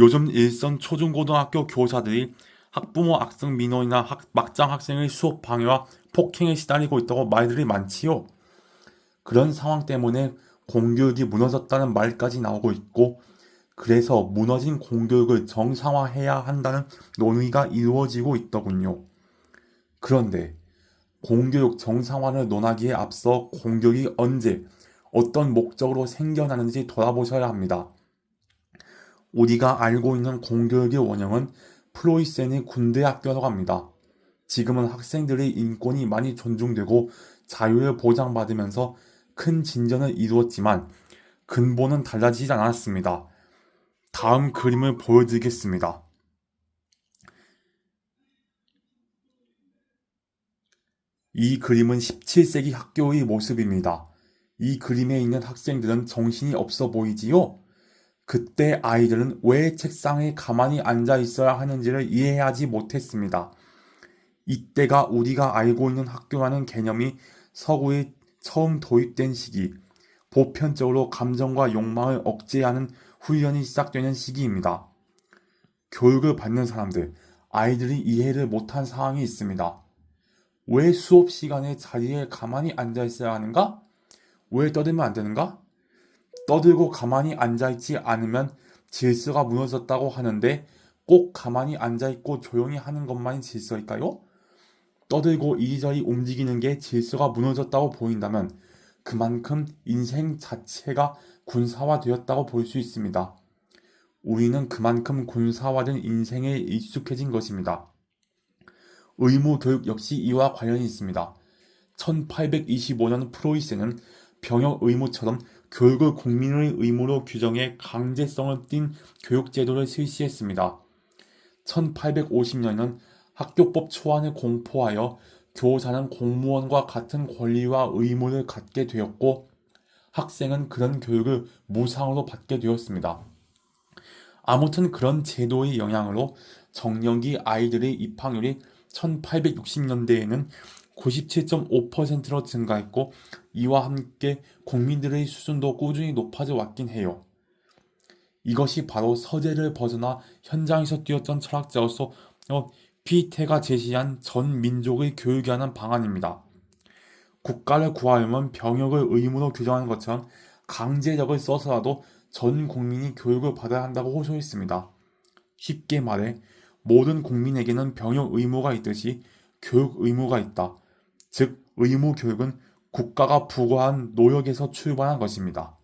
요즘 일선 초중고등학교 교사들이 학부모 악성 민원이나 학- 막장 학생의 수업 방해와 폭행에 시달리고 있다고 말들이 많지요. 그런 상황 때문에 공교육이 무너졌다는 말까지 나오고 있고, 그래서 무너진 공교육을 정상화해야 한다는 논의가 이루어지고 있더군요. 그런데 공교육 정상화를 논하기에 앞서 공교육이 언제, 어떤 목적으로 생겨나는지 돌아보셔야 합니다. 우리가 알고 있는 공교육의 원형은 프로이센의 군대 학교라고 합니다. 지금은 학생들의 인권이 많이 존중되고 자유를 보장받으면서 큰 진전을 이루었지만 근본은 달라지지 않았습니다. 다음 그림을 보여드리겠습니다. 이 그림은 17세기 학교의 모습입니다. 이 그림에 있는 학생들은 정신이 없어 보이지요? 그때 아이들은 왜 책상에 가만히 앉아 있어야 하는지를 이해하지 못했습니다. 이때가 우리가 알고 있는 학교라는 개념이 서구에 처음 도입된 시기, 보편적으로 감정과 욕망을 억제하는 훈련이 시작되는 시기입니다. 교육을 받는 사람들, 아이들이 이해를 못한 상황이 있습니다. 왜 수업 시간에 자리에 가만히 앉아 있어야 하는가? 왜 떠들면 안 되는가? 떠들고 가만히 앉아있지 않으면 질서가 무너졌다고 하는데 꼭 가만히 앉아있고 조용히 하는 것만이 질서일까요? 떠들고 이리저리 움직이는 게 질서가 무너졌다고 보인다면 그만큼 인생 자체가 군사화되었다고 볼 수 있습니다. 우리는 그만큼 군사화된 인생에 익숙해진 것입니다. 의무 교육 역시 이와 관련이 있습니다. 1825년 프로이센은 병역 의무처럼 교육을 국민의 의무로 규정해 강제성을 띤 교육제도를 실시했습니다. 1850년은 학교법 초안을 공포하여 교사는 공무원과 같은 권리와 의무를 갖게 되었고 학생은 그런 교육을 무상으로 받게 되었습니다. 아무튼 그런 제도의 영향으로 정년기 아이들의 입학률이 1860년대에는 97.5%로 증가했고 이와 함께 국민들의 수준도 꾸준히 높아져 왔긴 해요. 이것이 바로 서재를 벗어나 현장에서 뛰었던 철학자로서 피테가 제시한 전 민족의 교육이라는 방안입니다. 국가를 구하려면 병역을 의무로 규정하는 것처럼 강제력을 써서라도 전 국민이 교육을 받아야 한다고 호소했습니다. 쉽게 말해 모든 국민에게는 병역 의무가 있듯이 교육 의무가 있다. 즉 의무 교육은 국가가 부과한 노역에서 출발한 것입니다.